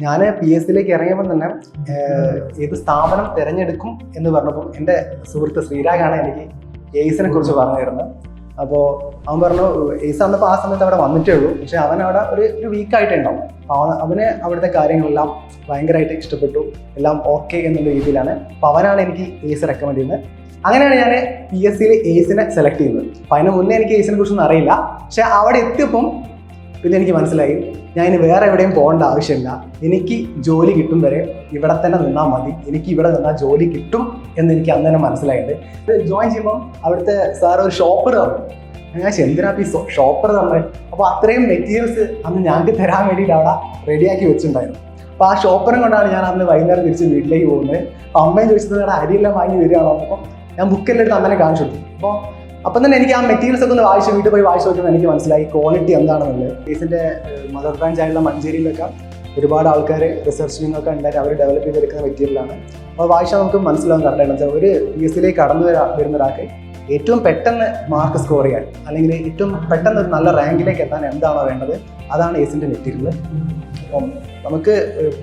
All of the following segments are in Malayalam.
ഞാൻ പി എസ് സിയിലേക്ക് ഇറങ്ങിയപ്പോൾ തന്നെ ഏത് സ്ഥാപനം തിരഞ്ഞെടുക്കും എന്ന് പറഞ്ഞപ്പോൾ എന്റെ സുഹൃത്ത് ശ്രീരാഗാണ് എനിക്ക് എയ്സിനെ കുറിച്ച് പറഞ്ഞു തരുന്നത്. അപ്പോൾ അവൻ പറഞ്ഞു എയ്സ് വന്നപ്പോൾ ആ സമയത്ത് അവിടെ വന്നിട്ടേ ഉള്ളൂ. പക്ഷെ അവൻ അവിടെ ഒരു ഒരു വീക്കായിട്ടേ ഉണ്ടാവും അപ്പോൾ അവന് അവിടുത്തെ കാര്യങ്ങളെല്ലാം ഭയങ്കരമായിട്ട് ഇഷ്ടപ്പെട്ടു. എല്ലാം ഓക്കെ എന്നുള്ള രീതിയിലാണ്. അപ്പോൾ അവനാണ് എനിക്ക് എയ്സ് റെക്കമെൻഡ് ചെയ്യുന്നത്. അങ്ങനെയാണ് ഞാൻ പി എസ് സിയിൽ എയ്സിനെ സെലക്ട് ചെയ്യുന്നത്. അപ്പം അതിന് മുന്നേ എനിക്ക് എയ്സിനെ കുറിച്ചൊന്നും അറിയില്ല. പക്ഷെ അവിടെ എത്തിയപ്പം പിന്നെ എനിക്ക് മനസ്സിലായി ഞാൻ ഇനി വേറെ എവിടെയും പോകേണ്ട ആവശ്യമില്ല. എനിക്ക് ജോലി കിട്ടും വരെ ഇവിടെ തന്നെ നിന്നാൽ മതി. എനിക്ക് ഇവിടെ നിന്നാൽ ജോലി കിട്ടും എന്ന് എനിക്ക് അന്ന് തന്നെ മനസ്സിലായിട്ട് ജോയിൻ ചെയ്യുമ്പോൾ അവിടുത്തെ സാർ ഒരു ഷോപ്പർ തന്നു ഞാൻ ചോദിച്ചു, എന്തിനാ ഈ ഷോപ്പർ തന്നെ അപ്പോൾ അത്രയും മെറ്റീരിയൽസ് അന്ന് ഞങ്ങൾക്ക് തരാൻ വേണ്ടിയിട്ട് അവിടെ റെഡിയാക്കി വെച്ചിട്ടുണ്ടായിരുന്നു. അപ്പോൾ ആ ഷോപ്പറും കൊണ്ടാണ് ഞാൻ അന്ന് വൈകുന്നേരം തിരിച്ച് വീട്ടിലേക്ക് പോകുന്നത്. അപ്പോൾ അമ്മയും ചോദിച്ചത് അരിയെല്ലാം വാങ്ങി വരികയാണോ അപ്പം ഞാൻ ബുക്കെല്ലാം എടുത്ത് അമ്മനെ കാണിച്ചു കൊടുത്തു. അപ്പോൾ അപ്പം തന്നെ എനിക്ക് ആ മെറ്റീരിയൽസ് ഒക്കെ ഒന്ന് വായിച്ചു വീട്ടിൽ പോയി വായിച്ചു നോക്കുമ്പോൾ എനിക്ക് മനസ്സിലായി ക്വാളിറ്റി എന്താണെന്നുള്ളത്. കേസിന്റെ മദർ ബ്രാഞ്ച് ആയിട്ടുള്ള മഞ്ചേരിയിലൊക്കെ ഒരുപാട് ആൾക്കാർ റിസർച്ചിങ് ഒക്കെ ഉണ്ടായിട്ട് അവർ ഡെവലപ്പ് ചെയ്തെടുക്കുന്ന മെറ്റീരിയലാണ് അപ്പോൾ വായിച്ചാൽ നമുക്ക് മനസ്സിലാവും കറക്റ്റായിട്ട് ഒരു പി എസ് സിയിലേക്ക് കടന്നു വരാ വരുന്ന ഒരാൾക്ക് ഏറ്റവും പെട്ടെന്ന് മാർക്ക് സ്കോർ ചെയ്യാൻ അല്ലെങ്കിൽ ഏറ്റവും പെട്ടെന്ന് നല്ല റാങ്കിലേക്ക് എത്താൻ എന്താണോ വേണ്ടത് അതാണ് ഏസിന്റെ മെറ്റീരിയൽ അപ്പം നമുക്ക്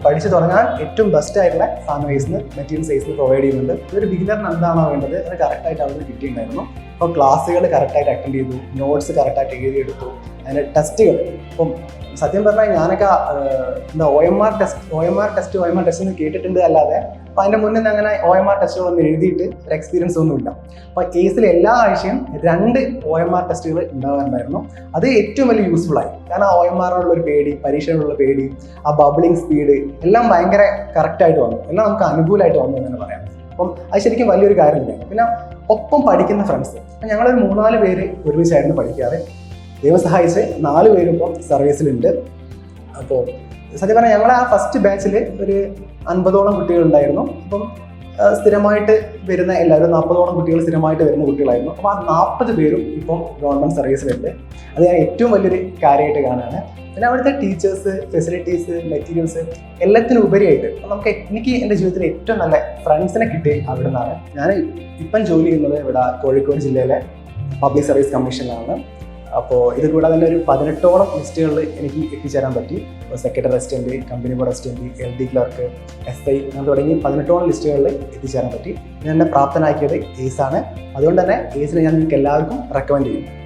പഠിച്ചു തുടങ്ങാൻ ഏറ്റവും ബെസ്റ്റ് ആയിട്ടുള്ള സാധനം ഏസിന് മെറ്റീരിയൽസ് ഏസിന് പ്രൊവൈഡ് ചെയ്യുന്നുണ്ട്. ഒരു ബിഗിനറിന് എന്താണോ വേണ്ടത് അത് കറക്റ്റായിട്ട് അവിടെ കിട്ടിയിട്ടുണ്ടായിരുന്നു. അപ്പോൾ ക്ലാസ്സുകൾ കറക്റ്റായിട്ട് അറ്റൻഡ് ചെയ്തു നോട്ട്സ് കറക്റ്റായിട്ട് എഴുതിയെടുത്തു അതിന്റെ ടെസ്റ്റുകൾ ഇപ്പം സത്യം പറഞ്ഞാൽ ഞാനൊക്കെ എന്താ O M R test O M R test O M R test എന്ന് കേട്ടിട്ടുണ്ട് അല്ലാതെ അപ്പോൾ അതിന്റെ മുന്നേ അങ്ങനെ ഒ എം ആർ ടെസ്റ്റുകളൊന്നും എഴുതിയിട്ട് ഒരു എക്സ്പീരിയൻസ് ഒന്നും ഇല്ല. അപ്പോൾ കേസിൽ എല്ലാ ആഴ്ചയും രണ്ട് ഒ എം ആർ ടെസ്റ്റുകൾ ഉണ്ടാകാറുണ്ടായിരുന്നു. അത് ഏറ്റവും വലിയ യൂസ്ഫുൾ ആയി. കാരണം ഒ എം ആറിനുള്ള ഒരു പേടി പരീക്ഷയോടുള്ള പേടി ആ ബബിളിംഗ് സ്പീഡ് എല്ലാം ഭയങ്കര കറക്റ്റായിട്ട് വന്നു. എല്ലാം നമുക്ക് അനുകൂലമായിട്ട് വന്നു എന്ന് പറയാം. അപ്പം അത് ശരിക്കും വലിയൊരു കാര്യമില്ല? പിന്നെ ഒപ്പം പഠിക്കുന്ന ഫ്രണ്ട്സ് ഞങ്ങളൊരു മൂന്നാൽ പേര് ഒരുമിച്ചായിരുന്നു പഠിക്കാറ്. ദൈവം സഹായിച്ച് നാല് പേരും ഇപ്പം സർവീസിലുണ്ട് അപ്പോൾ സത്യം പറഞ്ഞാൽ ഞങ്ങളെ ആ ഫസ്റ്റ് ബാച്ചിൽ ഒരു അൻപതോളം കുട്ടികളുണ്ടായിരുന്നു അപ്പം സ്ഥിരമായിട്ട് വരുന്ന എല്ലാവരും നാൽപ്പതോളം കുട്ടികൾ സ്ഥിരമായിട്ട് വരുന്ന കുട്ടികളായിരുന്നു. അപ്പോൾ ആ നാൽപ്പത് പേരും ഇപ്പം ഗവൺമെന്റ് സർവീസിലുണ്ട് അത് ഞാൻ ഏറ്റവും വലിയൊരു കാര്യമായിട്ട് കാണുകയാണ്. പിന്നെ അവിടുത്തെ ടീച്ചേഴ്സ് ഫെസിലിറ്റീസ് മെറ്റീരിയൽസ് എല്ലാത്തിനും ഉപരിയായിട്ട് നമുക്ക് എനിക്ക് എന്റെ ജീവിതത്തിൽ ഏറ്റവും നല്ല ഫ്രണ്ട്സിനെ കിട്ടി അവിടെ നിന്നാണ് ഞാൻ ഇപ്പം ജോലി ചെയ്യുന്നത് ഇവിടെ കോഴിക്കോട് ജില്ലയിലെ പബ്ലിക് സർവീസ് കമ്മീഷനിലാണ് അപ്പോൾ ഇത് കൂടാതെ തന്നെ ഒരു പതിനെട്ടോളം ലിസ്റ്റുകളിൽ എനിക്ക് എത്തിച്ചേരാൻ പറ്റി. Secretary resident company board resident L D clerk S I അങ്ങനെ തുടങ്ങി പതിനെട്ടോളം ലിസ്റ്റുകളിൽ എത്തിച്ചേരാൻ പറ്റി. ഞാൻ എന്നെ പ്രാപ്തനാക്കിയത് ഏസാണ് അതുകൊണ്ട് തന്നെ ഏസിനെ ഞാൻ നിങ്ങൾക്ക് എല്ലാവർക്കും റെക്കമെൻഡ് ചെയ്യും